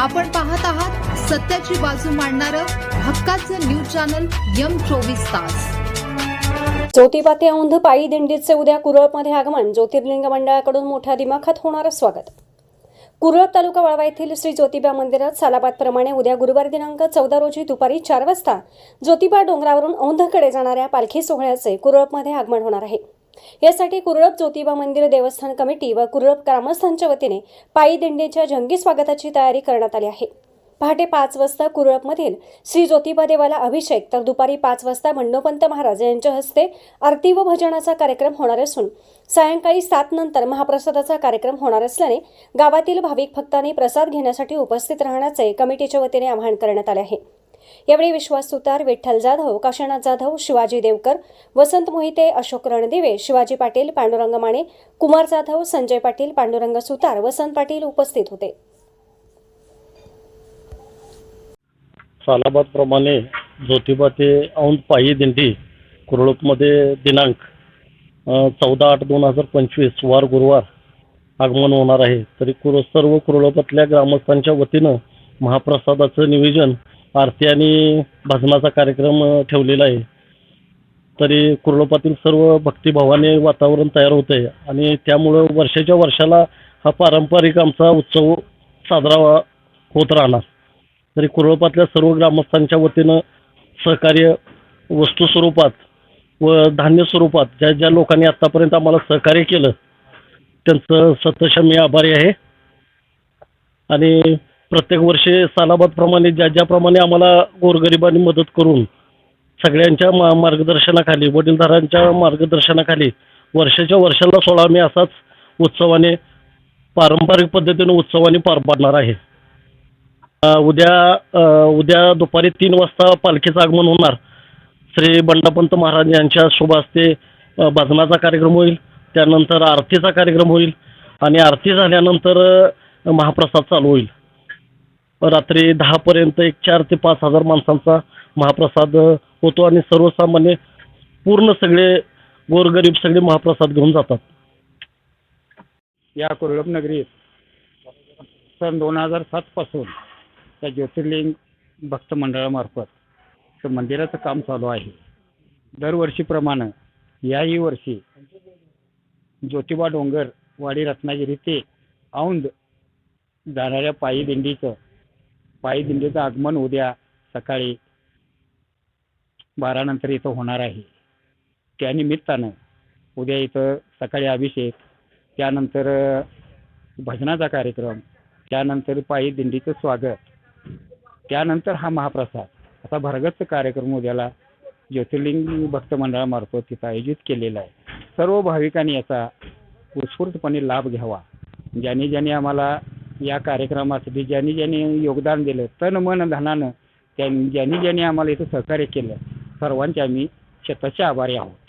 आपण पाहत आहात सत्याची बाजू मांडणारं हक्काचं न्यूज चॅनल यम चोवीस तास. ज्योतिबा ते औंध पायी दिंडीचे उद्या कुरळमध्ये आगमन. ज्योतिर्लिंग मंडळाकडून मोठ्या दिमाखात होणारं स्वागत. कुरळ तालुका वाळवा येथील श्री ज्योतिबा मंदिरात सालाबादप्रमाणे उद्या गुरुवार दिनांक चौदा रोजी दुपारी चार वाजता ज्योतिबा डोंगरावरून औंधकडे जाणाऱ्या पालखी सोहळ्याचे कुरळपमध्ये आगमन होणार आहे. यासाठी कुरळप ज्योतिबा मंदिर देवस्थान कमिटी व कुरळप ग्रामस्थांच्या वतीने पायी दिंडीच्या जंगी स्वागताची तयारी करण्यात आली आहे. पहाटे पाच वाजता कुरळपमधील श्री ज्योतिबा देवाला अभिषेक तर दुपारी पाच वाजता मंडोपंत महाराज यांच्या हस्ते आरती व भजनाचा कार्यक्रम होणार असून सायंकाळी सात नंतर महाप्रसादाचा कार्यक्रम होणार असल्याने गावातील भाविक भक्तांनी प्रसाद घेण्यासाठी उपस्थित राहण्याचे कमिटीच्या वतीने आवाहन करण्यात आले आहे. यावेळी विश्वास सुतार विठ्ठल जाधव काशीनाथ जाधव शिवाजी देवकर वसंत मोहिते अशोक रणदिवे शिवाजी पाटील पांडुरंग माने कुमार जाधव संजय पाटील पांडुरंग सुतार वसंत पाटील उपस्थित होते. सालाबादप्रमाणे ज्योतिबा ते औंध पायी दिंडी कुरळपमध्ये दिनांक चौदा आठ दोन हजार पंचवीस वार गुरुवार आगमन होणार आहे. तरी कुर सर्व कुरळपातल्या ग्रामस्थांच्या वतीनं महाप्रसादाचं नियोजन आरती आणि भजनाचा कार्यक्रम ठेवलेला आहे. तरी कुरळपातील सर्व भक्तिभावाने वातावरण तयार होतं आहे आणि त्यामुळं वर्षाच्या वर्षाला हा पारंपरिक आमचा उत्सव साजरा होत राहणार. तरी कुरळपातल्या सर्व ग्रामस्थांच्या वतीनं सहकार्य वस्तू स्वरूपात व धान्य स्वरूपात ज्या ज्या लोकांनी आत्तापर्यंत आम्हाला सहकार्य केलं त्यांचं सतशा मी आभारी आहे. आणि प्रत्येक वर्षी सालाबादप्रमाणे ज्या ज्याप्रमाणे आम्हाला गोरगरिबांनी मदत करून सगळ्यांच्या मा मार्गदर्शनाखाली वडीलधारांच्या मार्गदर्शनाखाली वर्षाच्या वर्षाला सोळा मी असाच उत्सवाने पारंपरिक पद्धतीने उत्सवाने पार पाडणार आहे. उद्या उद्या दुपारी तीन वाजता पालखीचं आगमन होणार. श्री बंडापंत महाराज यांच्या शुभ हस्ते भजनाचा कार्यक्रम होईल. त्यानंतर आरतीचा कार्यक्रम होईल. आणि आरती झाल्यानंतर महाप्रसाद चालू होईल. रात्री दहापर्यंत एक चार ते पाच हजार माणसांचा महाप्रसाद होतो आणि सर्वसामान्य पूर्ण सगळे गोरगरीब सगळे महाप्रसाद घेऊन जातात. या कुरळप नगरीत सन दोन हजार सातपासून त्या ज्योतिर्लिंग भक्त मंडळामार्फत तर मंदिराचं काम चालू आहे. दरवर्षीप्रमाणे याही वर्षी ज्योतिबा डोंगर वाडी रत्नागिरी ते औंध जाणाऱ्या पायी दिंडीचं पायी दिंडीचं आगमन उद्या सकाळी बारानंतर इथं होणार आहे. त्यानिमित्तानं उद्या इथं सकाळी अभिषेक त्यानंतर भजनाचा कार्यक्रम त्यानंतर पायी दिंडीचं स्वागत त्यानंतर हा महाप्रसाद असा भरगच्च कार्यक्रम उद्याला ज्योतिर्लिंग भक्त मंडळामार्फत तिथं आयोजित केलेला आहे. सर्व भाविकांनी याचा उत्स्फूर्तपणे लाभ घ्यावा. ज्यांनी ज्यांनी आम्हाला या कार्यक्रमासाठी ज्यांनी ज्यांनी योगदान दिलं तन मन धनानं त्यांनी ज्यांनी ज्यांनी आम्हाला इथं सहकार्य केलं सर्वांचे आम्ही शेताचे आभारी आहोत.